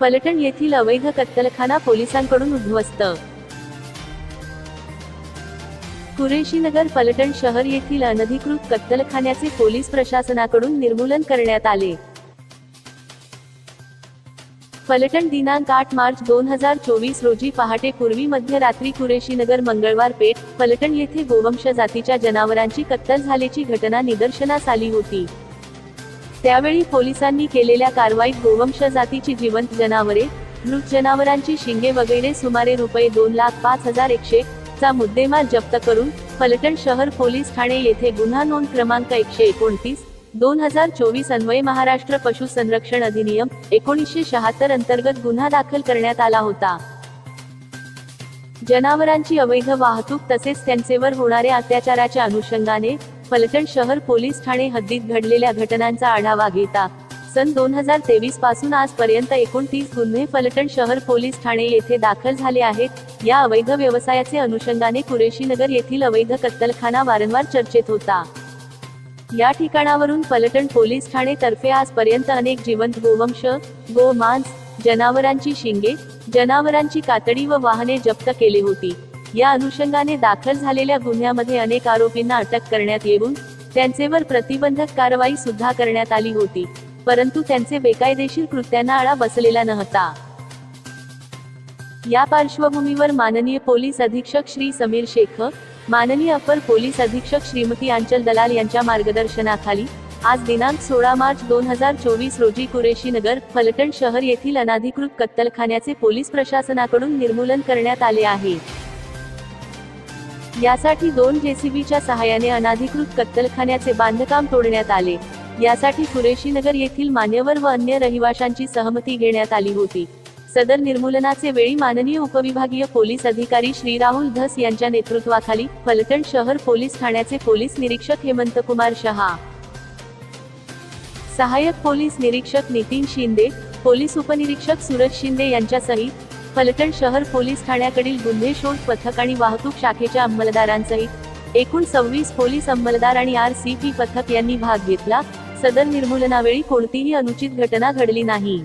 फलटण येथील अवैध कत्तलखाना पोलिसांकडून उद्ध्वस्त. कुरेशीनगर फलटण शहर येथील अनधिकृत कत्तलखान्याचे पोलीस प्रशासनाकडून निर्मूलन करण्यात आले. फलटण दिनांक आठ मार्च दोन हजार चोवीस रोजी पहाटे पूर्वी मध्यरात्री कुरेशीनगर मंगळवार पेठ फलटण येथे गोवंश जातीच्या जनावरांची कत्तल झाल्याची घटना निदर्शनास आली होती. त्यावेळी पोलिसांनी केलेल्या कारवाईत गोवंश जातीची जिवंत जनावरे मृत जनावरांची शिंगे वगैरे सुमारे रुपये दोन लाख पाच हजार एकशे चा मुद्देमाल जप्त करून फलटण शहर पोलीस ठाणे येथे गुन्हा नोंद क्रमांक एकशे एकोणतीस दोन हजार चोवीस अन्वये महाराष्ट्र पशु संरक्षण अधिनियम एकोणीसशे शहात्तर अंतर्गत गुन्हा दाखल करण्यात आला होता. जनावरांची अवैध वाहतूक तसेच त्यांचेवर होणाऱ्या अत्याचाराच्या अनुषंगाने फलटण शहर पोलीस ठाणे हद्दीत घडलेल्या घटनांचा आढावा घेता सन दोन हजार तेवीसपासून आजपर्यंत एकोणतीस गुन्हे फलटण शहर पोलीस ठाणे येथे दाखल झाले आहेत. या अवैध व्यवसायाचे अनुषंगाने कुरेशीनगर येथील अवैध कत्तलखाना वारंवार चर्चेत होता. या ठिकाणावरून पलटण पोलीस ठाणे तर्फे आजपर्यंत अनेक जिवंत गोवंश गो मांस जनावरांची शिंगे जनावरांची कातडी व वाहने जप्त केली होती. या अनुषंगाने दाखल झालेल्या गुन्ह्यामध्ये अनेक आरोपींना अटक करण्यात येऊन त्यांचेवर प्रतिबंधक कारवाई सुद्धा करण्यात आली होती परंतु त्यांचे बेकायदेशीर कृत्यांना आळा बसलेला नव्हता. या पार्श्वभूमीवर माननीय पोलीस अधीक्षक श्री समीर शेख माननीय अपर पोलीस अधीक्षक श्रीमती आंचल दलाल यांच्या मार्गदर्शनाखाली आज दिनांक सोळा मार्च दोन हजार चोवीस रोजी कुरेशी नगर फलटण शहर येथील अनाधिकृत कत्तलखान्याचे पोलीस प्रशासनाकडून निर्मूलन करण्यात आले आहे. यासाठी दोन जेसीबीच्या सहाय्याने अनाधिकृत कत्तलखान्याचे बांधकाम तोडण्यात आले. यासाठी कुरेशीनगर येथील मान्यवर व अन्य रहिवाशांची सहमती घेण्यात आली होती. सदर निर्मूलनाचे वेळी माननीय उपविभागीय पोलीस अधिकारी श्री राहुल धस यांच्या नेतृत्वाखाली फलटण शहर पोलीस ठाण्याचे पोलीस निरीक्षक हेमंतकुमार शहा. सहाय्यक पोलीस निरीक्षक नितीन शिंदे पोलीस उपनिरीक्षक सूरज शिंदे यांच्या सहित फलटण शहर पोलीस ठाण्याकडील गुन्हे शोध पथक आणि वाहतूक शाखेच्या अंमलदारांसहित एकूण सव्वीस पोलीस अंमलदार आणि आर सी पी पथक यांनी भाग घेतला. सदर निर्मूलनावेळी कोणतीही अनुचित घटना घडली नाही.